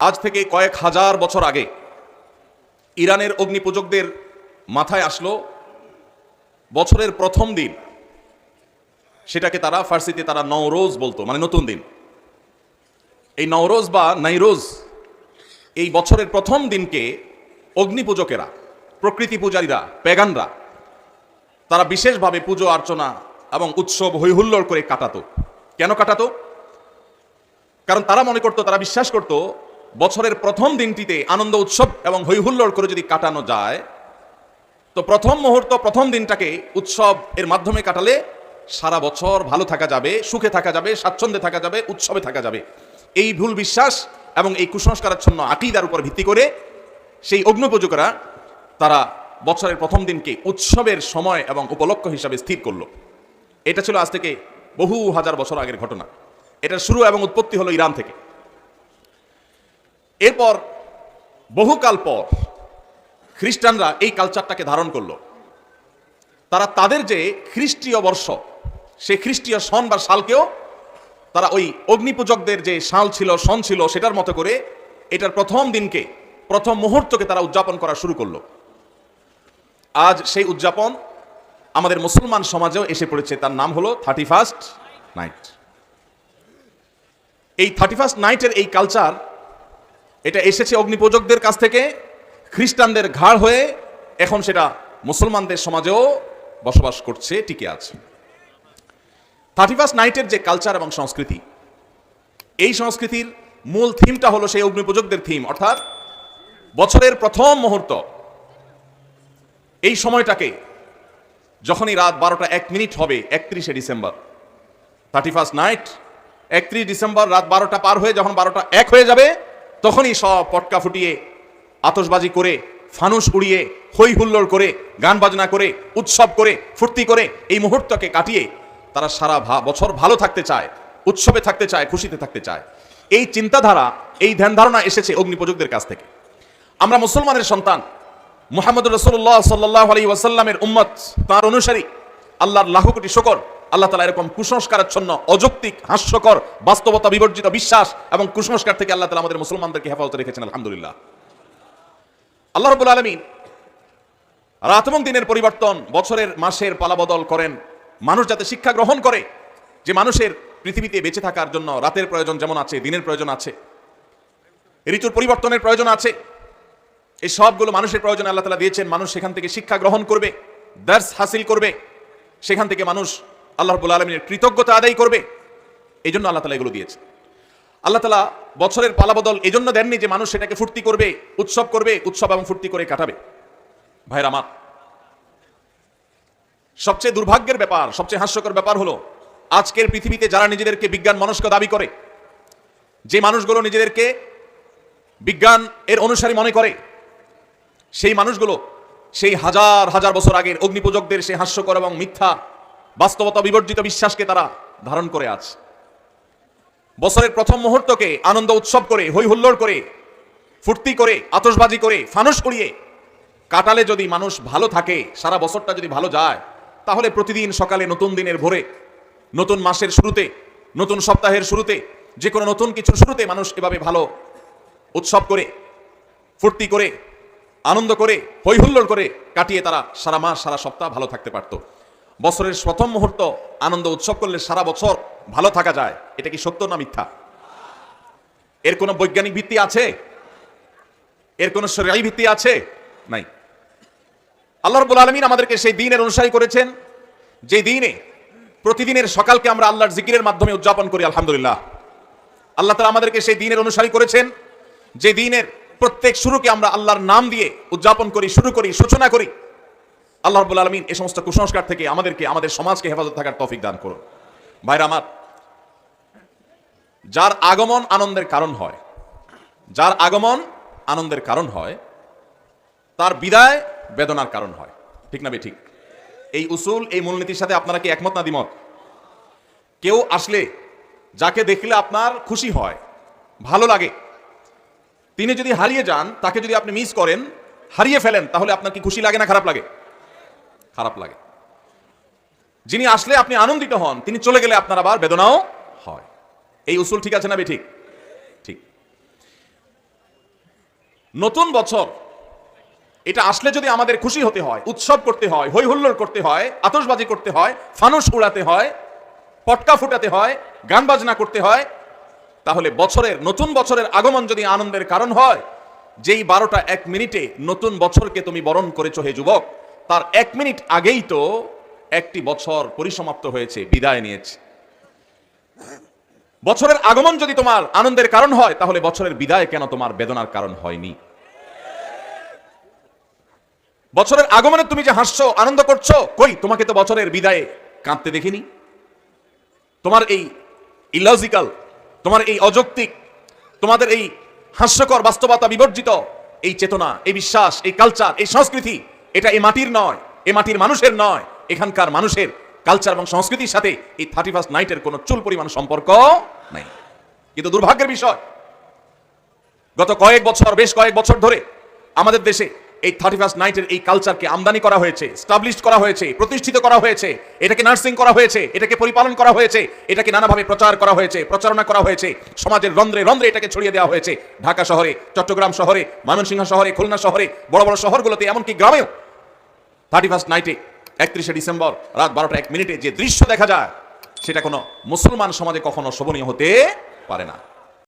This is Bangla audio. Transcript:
আজ থেকে কয়েক হাজার বছর আগে ইরানের অগ্নিপূজকদের মাথায় আসলো বছরের প্রথম দিন। সেটাকে তারা ফার্সিতে তারা নওরোজ বলতো মানে নতুন দিন। এই নওরোজ বা নাইরোজ এই বছরের প্রথম দিনকে অগ্নিপূজকেরা, প্রকৃতি পূজারীরা পেগানরা তারা বিশেষভাবে পুজো অর্চনা এবং উৎসব হৈহুল্লোড় করে কাটাতো। কেন কাটাতো? কারণ তারা মনে করতো, তারা বিশ্বাস করত বছরের প্রথম দিনটিতে আনন্দ উৎসব এবং হৈহুল্লোড় করে যদি কাটানো যায়, তো প্রথম মুহূর্ত, প্রথম দিনটাকে উৎসব এর মাধ্যমে কাটালে সারা বছর ভালো থাকা যাবে, সুখে থাকা যাবে, স্বাচ্ছন্দ্যে থাকা যাবে, উৎসবে থাকা যাবে। এই ভুল বিশ্বাস এবং এই কুসংস্কারাচ্ছন্ন আকিদার উপর ভিত্তি করে সেই অগ্নিপূজকরা তারা বছরের প্রথম দিনকে উৎসবের সময় এবং উপলক্ষ হিসাবে স্থির করল। এটা ছিল আজ থেকে বহু হাজার বছর আগের ঘটনা। এটার শুরু এবং উৎপত্তি হলো ইরান থেকে। এরপর বহুকাল পর খ্রিস্টানরা এই কালচারটাকে ধারণ করল। তারা তাদের যে খ্রিস্টীয় বর্ষ সেই খ্রিস্টীয় সন বা সালকেও তারা ওই অগ্নিপূজকদের যে সাল ছিল সন ছিল, সেটার মতো করে এটার প্রথম দিনকে, প্রথম মুহূর্তকে তারা উদযাপন করা শুরু করল। আজ সেই উদযাপন আমাদের মুসলমান সমাজেও এসে পড়েছে। তার নাম হলো থার্টি ফার্স্ট নাইট এই থার্টি ফার্স্ট নাইটের এই কালচার এটা এসেছে অগ্নিপূজকদের কাছ থেকে। খ্রিস্টানদের ঘাড় হয়ে এখন সেটা মুসলমানদের সমাজেও বসবাস করছে, টিকে আছে। থার্টি ফার্স্ট নাইটের যে কালচার এবং সংস্কৃতি, এই সংস্কৃতির মূল থিমটা হলো সেই অগ্নিপূজকদের থিম। অর্থাৎ বছরের প্রথম মুহূর্ত, এই সময়টাকে যখনই রাত বারোটা এক মিনিট হবে, একত্রিশে ডিসেম্বর, থার্টি ফার্স্ট নাইট, একত্রিশ ডিসেম্বর রাত বারোটা পার হয়ে যখন বারোটা এক হয়ে যাবে তখনই সব পটকা ফুটিয়ে আতসবাজি করে, ফানুস উড়িয়ে হই হুল্লোড় করে, গান বাজনা করে, উৎসব করে, ফুর্তি করে এই মুহূর্তকে কাটিয়ে তারা সারা বছর ভালো থাকতে চায়, উৎসবে থাকতে চায়, খুশিতে থাকতে চায়। এই চিন্তাধারা, এই ধ্যান ধারণা এসেছে অগ্নিপূজকদের কাছ থেকে। আমরা মুসলমানের সন্তান মুহাম্মদ রসুল্লাহ সাল্লাহ আলী ওয়াসাল্লামের উম্মত, তার অনুসারী, আল্লাহর লাখ কোটি শকর আল্লাহ তালা এরকম কুসংস্কারাচ্ছন্ন অযৌক্তিক, হাস্যকর, বাস্তবতা বিবর্জিত বিশ্বাস এবং কুসংস্কার থেকে আল্লাহ তালা আমাদের মুসলমানদেরকে হেফাজতে রেখেছেন, আলহামদুলিল্লাহ। আল্লাহ রবুল আলমিন রাত এবং দিনের পরিবর্তন, বছরের, মাসের পালাবদল করেন। মানুষ যাতে শিক্ষা গ্রহণ করে যে মানুষের পৃথিবীতে বেঁচে থাকার জন্য রাতের প্রয়োজন যেমন আছে, দিনের প্রয়োজন আছে, ঋতুর পরিবর্তনের প্রয়োজন আছে, এই সবগুলো মানুষের প্রয়োজন আল্লাহ তালা দিয়েছেন। মানুষ সেখান থেকে শিক্ষা গ্রহণ করবে, দার্স হাসিল করবে। সেখান থেকে মানুষ আল্লাহ রবুল আলমিনের কৃতজ্ঞতা আদায় করবে। এই জন্য আল্লাহ তালা এগুলো দিয়েছে। আল্লাহ তালা বছরের পালাবদল এই জন্য দেননি যে মানুষ সেটাকে ফুর্তি করবে, উৎসব করবে, উৎসব এবং ফুর্তি করে কাটাবে। ভাইরা আমার, সবচেয়ে দুর্ভাগ্যের ব্যাপার, সবচেয়ে হাস্যকর ব্যাপার হলো, আজকের পৃথিবীতে যারা নিজেদেরকে বিজ্ঞান মনস্ক দাবি করে, যে মানুষগুলো নিজেদেরকে বিজ্ঞান এর অনুসারী মনে করে, সেই মানুষগুলো সেই হাজার হাজার বছর আগের অগ্নিপূজকদের সেই হাস্যকর এবং মিথ্যা বাস্তবতা বিবর্জিত বিশ্বাসকে তারা ধারণ করে আছে বছরের প্রথম মুহূর্তকে আনন্দ উৎসব করে হই হুল্লোড় করে, ফুর্তি করে, আতশবাজি করে ফানুস করিয়ে কাটালে যদি মানুষ ভালো থাকে, সারা বছরটা যদি ভালো যায়, তাহলে প্রতিদিন সকালে নতুন দিনের ভোরে, নতুন মাসের শুরুতে, নতুন সপ্তাহের শুরুতে, যে কোনো নতুন কিছুর শুরুতে মানুষ এভাবে ভালো উৎসব করে, ফুর্তি করে, আনন্দ করে হৈহুল্লোড় করে কাটিয়ে তারা সারা মাস, সারা সপ্তাহ ভালো থাকতে পারত। বছরের প্রথম মুহূর্ত আনন্দ উৎসব করলে সারা বছর ভালো থাকা যায়। এটা কি সত্য না মিথ্যা? এর কোনো বৈজ্ঞানিক ভিত্তি আছে? এর কোনো শরীয়ী ভিত্তি আছে? নাই। আল্লাহ রবুল আলমিন আমাদেরকে সেই দিনের অনুসারী করেছেন যে দিনে প্রতিদিনের সকালকে আমরা আল্লাহর জিকিরের মাধ্যমে উদযাপন করি, আলহামদুলিল্লাহ। আল্লাহ তালা আমাদেরকে সেই দিনের অনুসারী করেছেন, যে দিনের প্রত্যেক শুরুকে আমরা আল্লাহর নাম দিয়ে উদযাপন করি, শুরু করি, সূচনা করি। আল্লাহ রবুল আলমিন এই সমস্ত কুসংস্কার থেকে আমাদেরকে, আমাদের সমাজকে হেফাজত থাকার তফিক দান করুন। ভাইরা আমার, যার আগমন আনন্দের কারণ হয়, যার আগমন আনন্দের কারণ হয়, তার বিদায় বেদনার কারণ হয়। ঠিক না ঠিক? এই উসুল, এই মূলনীতির সাথে আপনারা কি একমত না দ্বিমত? কেউ আসলে যাকে দেখলে আপনার খুশি হয়, ভালো লাগে, তিনি যদি হারিয়ে যান, তাকে যদি আপনি মিস করেন, হারিয়ে ফেলেন, তাহলে আপনার কি খুশি লাগে না খারাপ লাগে? খারাপ লাগে। যিনি আসলে আপনি আনন্দিত হন, তিনি চলে গেলে আপনার আবার বেদনাও হয়। এই উসুল ঠিক আছে না ঠিক ঠিক। নতুন বছর, এটা আসলে যদি আমাদের খুশি হতে হয়, উৎসব করতে হয় হই হুল্লোড় করতে হয়, আতশবাজি করতে হয়, ফানুস উড়াতে হয়, পটকা ফুটাতে হয়, গান বাজনা করতে হয়, তাহলে বছরের, নতুন বছরের আগমন যদি আনন্দের কারণ হয়, যেই বারোটা এক মিনিটে নতুন বছরকে তুমি বরণ করেছ হে যুবক তার এক মিনিট আগেই তো একটি বছর পরিসমাপ্ত হয়েছে, বিদায় নিয়েছে। বছরের আগমন যদি তোমার আনন্দের কারণ হয়, তাহলে বছরের বিদায় কেন তোমার বেদনার কারণ হয়নি? বছরের আগমনে তুমি যে হাসছো, আনন্দ করছ, কই? তোমাকে তো বছরের বিদায়ে কাঁদতে দেখিনি। তোমার এই ইলজিক্যাল তোমার এই অযৌক্তিক, তোমাদের এই হাস্যকর বাস্তবতা বিবর্জিত, এই চেতনা, এই বিশ্বাস, এই কালচার এই সংস্কৃতি এটা এই মাটির নয়, এ মাটির মানুষের নয়, এখানকার মানুষের কালচার এবং সংস্কৃতির সাথে এই থার্টি ফার্স্ট নাইটের কোনো চুল পরিমাণ সম্পর্ক নাই। কিন্তু দুর্ভাগ্যের বিষয়, গত কয়েক বছর, বেশ কয়েক বছর ধরে আমাদের দেশে এই থার্টি ফার্স্ট নাইটের এই কালচারকে আমদানি করা হয়েছে স্টাবলিশ করা হয়েছে, প্রতিষ্ঠিত করা হয়েছে, এটাকে নার্সিং করা হয়েছে, এটাকে পরিপালন করা হয়েছে, এটাকে নানাভাবে প্রচার করা হয়েছে, প্রচারণা করা হয়েছে, সমাজের রন্ধ্রে রন্ধ্রে এটাকে ছড়িয়ে দেওয়া হয়েছে। ঢাকা শহরে, চট্টগ্রাম শহরে, ময়মনসিংহ শহরে, খুলনা শহরে, বড় বড় শহরগুলোতে, এমনকি গ্রামেও থার্টি ফার্স্ট নাইটে একত্রিশে ডিসেম্বর, রাত বারোটা এক মিনিটে যে দৃশ্য দেখা যায়, সেটা কোনো মুসলমান সমাজে কখনো শোভনীয় হতে পারে না।